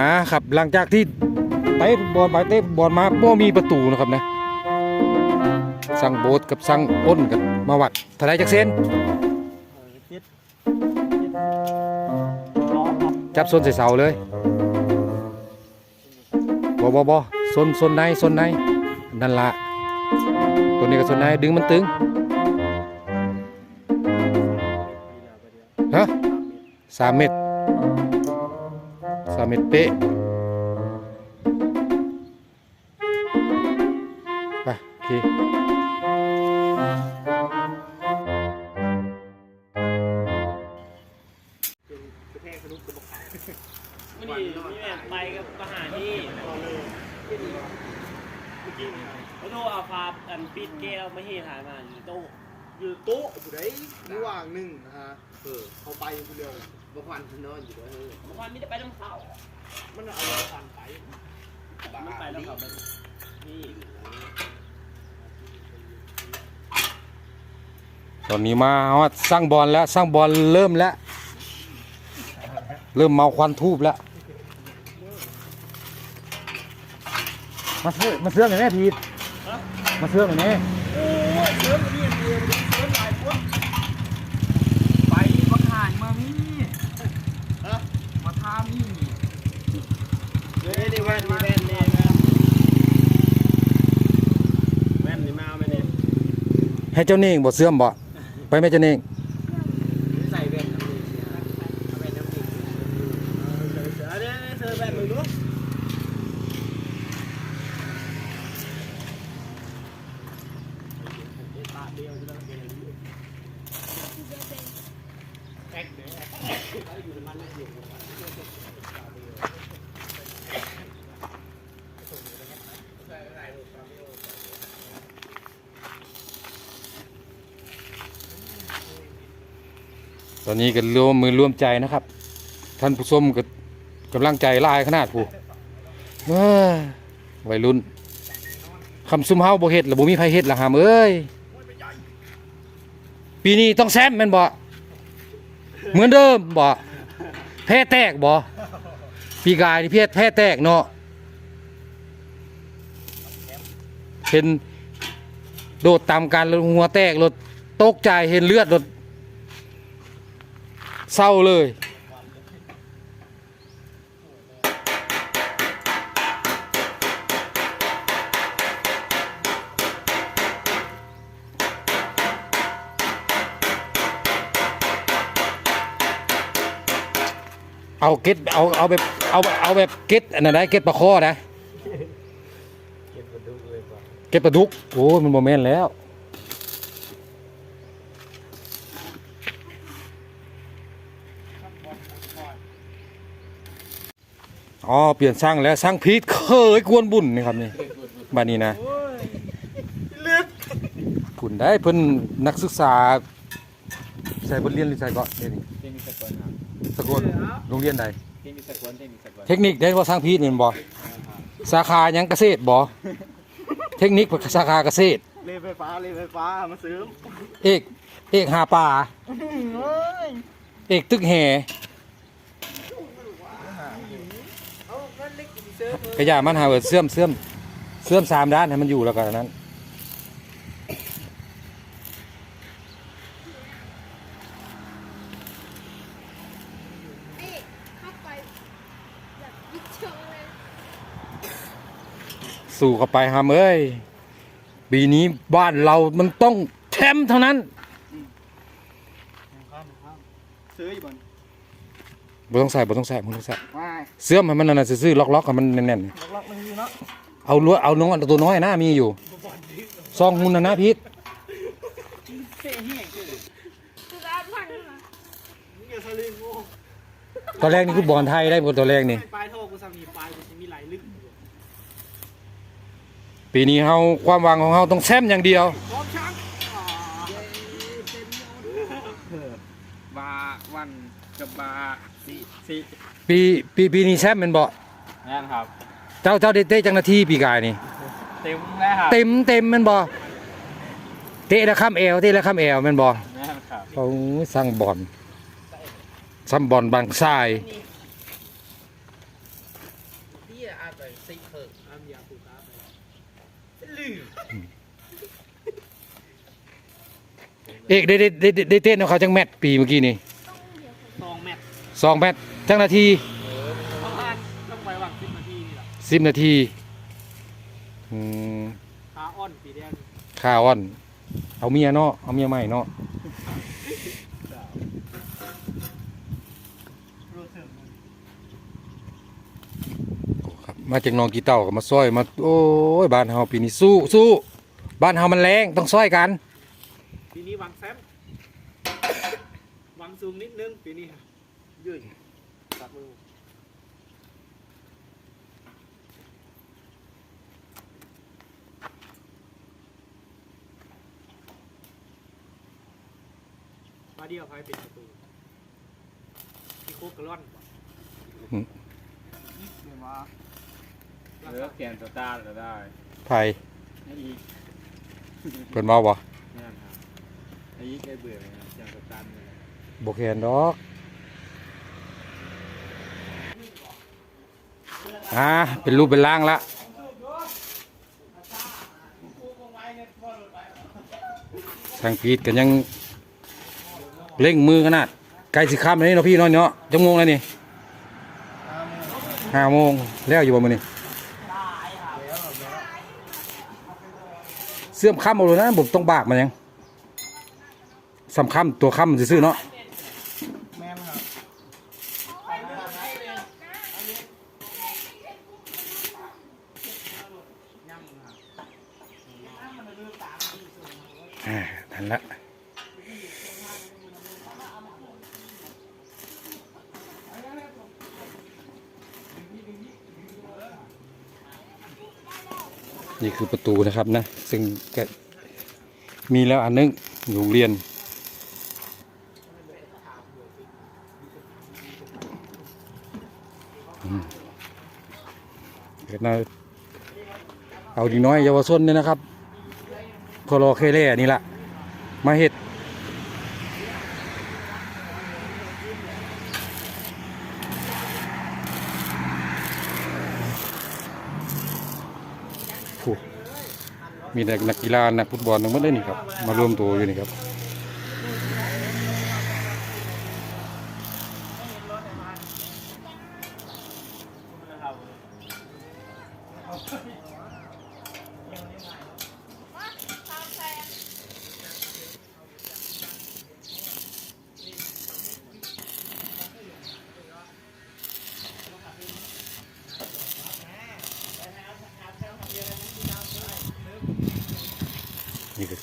อ่าครับหลังจากที่เตะบอลไปเตะบอลมาบ่มีประตูนะครับนะสั่งโบสกับสั่งอ้นกันมาวัดท่าไรจักเซนจับส้นใส่เสาเลยบอบอบอส้นส้นในส้นในนั่นละตัวนี้ก็ส้นในดึงมันตึงฮะสามเมตร สามเมตรเป๊ะไปโอเคมันนี่มีแม่ไปกับทหารนี่เขาโทรเอาพาอันปิดแก้วไม่ให้ถ่ายมาอยู่โต๊ะอยู่โต๊ะผู้ใดระหว่างหนึ่งนะฮะเออเขาไปคนเดียว บางวันนอนอยู่ด้วยเมื่อวานไม่ได้ไปน้ำเขามันเอาผ่านไปไม่ไปแล้วเขาไปนี่ตอนนี้มาฮอดสร้างบอลแล้วสร้างบอลเริ่มแล้ว เริ่มเมาควันทูบแล้ว มาเสื้อมาเสื้อหน่อยแม่พีทมาเสื้อหน่อยแม่ โอ้ยเสริมนี่เดียวเสริมหลายคนไปมาขายมามีมาทามี เฮ้ยนี่แว่นนี่แว่นนี่ครับ แม่นนี่มาเอาไปเนี่ย ให้เจ้าเน่งบ่เสื่อมบ่ไปแม่เจ้าเน่ง ใส่แว่นน้ำมือเอาแว่นน้ำมือ เสือเนี่ยเสือแบบมือลูก ตอนนี้ก็รวมมือร่วมใจนะครับ ท่านผู้ชมก็กำลังใจลายขนาดผู้วัยรุ่นคำซุ่มเฮาบ่เฮ็ดแล้วบ่มีไผเฮ็ดละหามเอ้ยปีนี้ต้องแซมแม่นบ่เหมือนเดิมบ่แพ้แตกบ่ปีกายนี่เพียแพ้แตกเนาะเห็นโดดตามกันแล้วหัวแตกรถตกใจเห็นเลือดรถ เศร้าเลย เอาเก็ตเอาเอาแบบเอาเอาแบบเก็ตอันนั้นได้เก็ตปลาคอนะเก็ตปลาดุกโอ้ยมันโมเมนต์แล้ว อ๋อเปลี่ยนช่างแล้วช่างพีทเคยกวนบุญนี่ครับนี่บ้านนี้นะผุนได้เพิ่นนักศึกษาใส่บทเรียนหรือใส่เก็เดี๋ยวนี้เทคนิคสกลครับสกลโรงเรียนใดเทคนิคสกลเทคนิคสกลเทคนิคได้ว่าสร้างพีทนี่บ่สาขาหยังเกษตรบ่เทคนิคสาขาเกษตรเลไฟฟ้าเลไฟฟ้ามาซื้อเอกเอกหาปลาเอกตึกแห่ กระยามันหาเอิดเสื่อมเสื่อมเสื่อมสามด้านให้มันอยู่แล้วกันนั้นนี่เข้าไปแบบยิบเชิงเลยสู่เข้าไปหามเอ้ยปีนี้บ้านเรามันต้องแชมป์เท่านั้น ซื้ออยู่บน บ่ต้องใส่บ่ต้องใส่บ่ต้องใส่ว้ายเสื่อมให้มันนั่นน่ะซื่อๆล็อกๆให้มันแน่นๆล็อกๆมันอยู่เนาะเอาลวดเอาน้องตัวน้อยนะมีอยู่ซองหุ่นนะนะพีทสุดาพังมานี่เกี่ยวสลิงโง่ตอนแรกนี่คือบอลไทยได้หมดตัวแรกนี่ ปลายโทรกูสามีปลายกูจะมีหลายลึกปีนี้เฮาความหวังของเฮาต้องแชมป์อย่างเดียว พร้อมช้างบาวันกับบา ปีปีปีนี้แซมเป็นบ่แม่นครับ เจ้าเจ้าได้เตะจังนาทีปีกายนี่ เต็มแล้ครับเต็มเต็มแมันบ่เตะละข้ามเอวเตะละข้ามเอวแมันบ่แม่นครับเขาสร้างบอลสร้างบอลบางทรายเอกได้ได้ได้เต้นของเขาจังแมตปีเมื่อกี้นี่ สองแมตช์จังนาทีประมาณต้องไปวังสิบนาทีนี่แหละสิบนาทีอืมขาอ่อนปีเดียวข้าอ่อน เอาเมียเนาะเอาเมียใหม่เนาะครับมาจากหนองกีเต่าก็มาซอยมาโอ้ยบ้านเฮาปีนี้สู้สู้บ้านเฮามันแรงต้องซอยกัน ปีนี้วางแซมวางซูมนิดนึงปีนี้ ยืดตัดมือมาเดียวพายเป็นประตูที่โคกกระล่อนเดี๋ยวมาเหลือแกนสตาร์ก็ได้ไผ่ให้อีกเพิ่นเมาบ่นั่นครับให้อีกได้เบื่อเลยนะแกนสตาร์นี่แหละบ่แคนดอก อ่าเป็นรูปเป็นร่างละทางพีดกันยังเร่งมือขนาดใกล้สิค่ำแล้วนี่เนาะพี่เนาะเนาะจังโมงแล้วนี่ห้าโมงแล้วอยู่บ่มื้อนี้เสื่อมค่ำเอาเลยนะผมต้องบากมันยังสำคัญตัวค่ำซื่อๆเนาะ แม่นครับันละนี่คือประตูนะครับนะ ซึ่งมีแล้วอันนึงอยู่โรงเรียนเกิดมาเอาดีน้อยเยาวชนเนี่ยนะครับพอรอเคเล่นี่ละ มาเห็ดมีแต่นักกีฬานักฟุตบอลทั้งหมดเลยนี่ครับ มารวมตัวอยู่นี่ครับ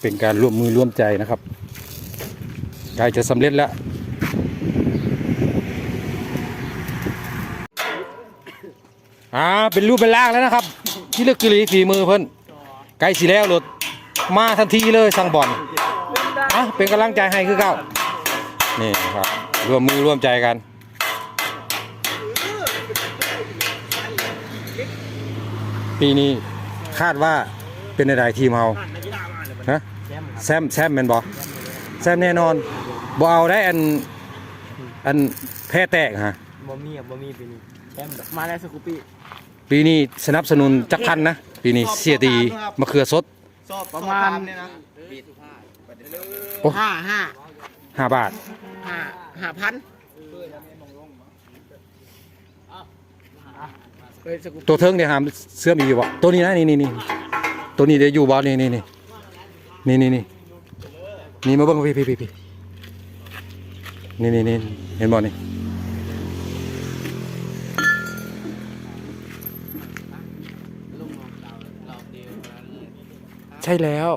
เป็นการร่วมมือร่วมใจนะครับใกล้จะสำเร็จแล้วอ่าเป็นรูปเป็นร่างแล้วนะครับ ที่เลือกกิริฝีมือเพิ่นใกลสิแล้วรถมาทันทีเลยสั่งบอลอะเป็นกำลังใจให้คือเก้านี่ครับร่วมมือร่วมใจกันปีนี้คาดว่าเป็นอะไรทีมเฮา ฮะแชมป์ครับแซมแซมแม่นบ่แซมแน่นอนบ่เอาได้อันอันแพ้แตกฮะบ่มีอะบ่มีปีนี้แชมป์แบบมาได้สกูปี้ปีนี้สนับสนุนจักคันนะปีนี้เสียตีมะเขือสดสอบประมาณสอบตเนี่ยนะโอ้ห้าห้าห้าบาทห้าห้าพันเฮ้ยสกูตัวเทิงเนี่ยหามเสื้อมีอยู่บ่ตัวนี้นะนี่นี่นี่ตัวนี้เดี๋ยวอยู่บ่นี่นี่นี่ นี่นี่นี่นี่มาเบิ่งพี่พี่พี่พี่นี่นี่นี่เห็นบ่นี่ใช่แล้ว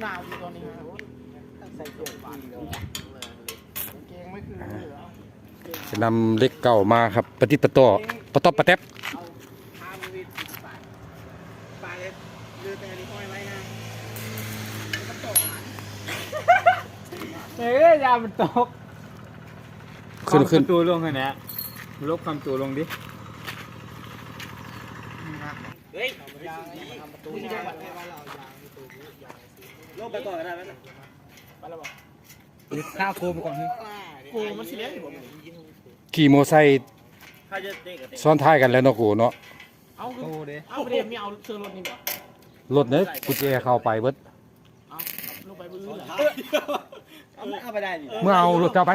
หนาวอยู่ตอนนี้ฮะใส่เสื้อฟ้าเกงไม่คือเหลือจะนำเล็กเก่ามาครับปฏิดประต่อประตอบประแตบ พามือไปไปเลยเรือแต่นี่ห้อยไว้นะเฮ้ ยยามันตกขึ้นขึ้นตัวลงให้นะลบความตัวลงดิเฮ้ยยางนี้ทำประตูนี่ได้วันแค่ว่าเรายางประตูยางลบไปก่อนก็ได้ไหมไปแล้วบอกข้าโคมก่อนนึงโคมมันสิเลี้ยงอยู่บ่ขี่มอไซค์ถ้าจะเตะกับเตะซ้อนท้ายกันแล้วเนาะกูเนาะเอาคือเอาไปเดี๋ยวไม่เอาเชิญรถนี่บ่รถเนี่ยกุญแจเข้าไปเบิดเอาเอาเอาไปได้นี่เมื่อเอารถเจ้าไป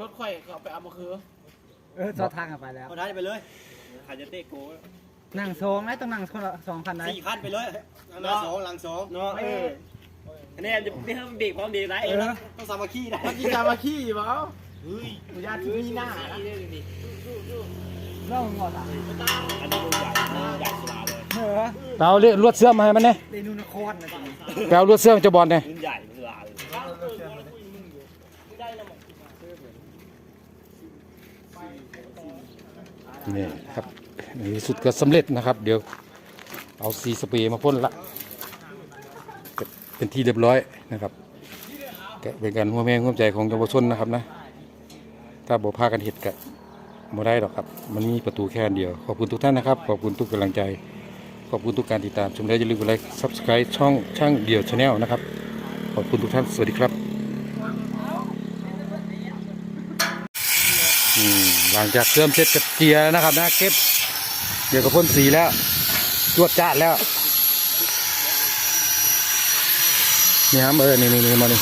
รถข่อยเขาไปเอามาคือเออจอดทางกันไปแล้ว เอาท้ายไปเลยขันจะเตะโก้นั่งสองไหมต้องนั่งคนละสองคันไหนสี่คันไปเลยหน้าสองหลังสองเนาะเออคะแนนจะไม่ให้มันเบรกพร้อมดีไรเออต้องสามัคคีได้เมื่อกี้จะมาขี้เปล่าญาติที่มีหน้านะเล่าหมดอะอันนี้รุ่นใหญ่ใหญ่สุดาเลยเออไปเอาเลือดลวดเสื้อมมาให้มันเนี่ยเรนูนครนะไปเอาลวดเสื้อมจะบอลเนี่ยรุ่นใหญ่สุดาเลย นี่ครับในที่สุดก็สำเร็จนะครับ เดี๋ยวเอาสีสเปรย์มาพ่นละเป็นที่เรียบร้อยนะครับก็เป็นการหัวแม่งหัวใจของเยาวชนนะครับนะ ถ้าบ่พากันเห็ดกะบ่ได้หรอกครับ มันมีประตูแค่เดียว ขอบคุณทุกท่านนะครับ ขอบคุณทุกกำลังใจ ขอบคุณทุกการติดตามชมแล้วอย่าลืมกดไลค์ subscribe ช่องช่างเดี่ยวชาแนลนะครับ ขอบคุณทุกท่าน สวัสดีครับอืม หลังจากเริ่มเช็ดกับเจียร์นะครับนะเก็บเดี๋ยวก็พ่นสีแล้วจวดจ้าแล้วนี่ครับเออนี่นี่นี่มานี่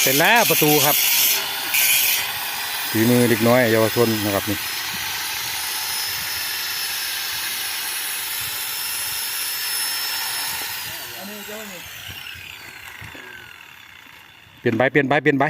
เสร็จแล้วประตูครับฝีมือเด็กน้อยเยาวชนนะครับนี่ เปลี่ยนใบเปลี่ยนใบเปลี่ยนใบ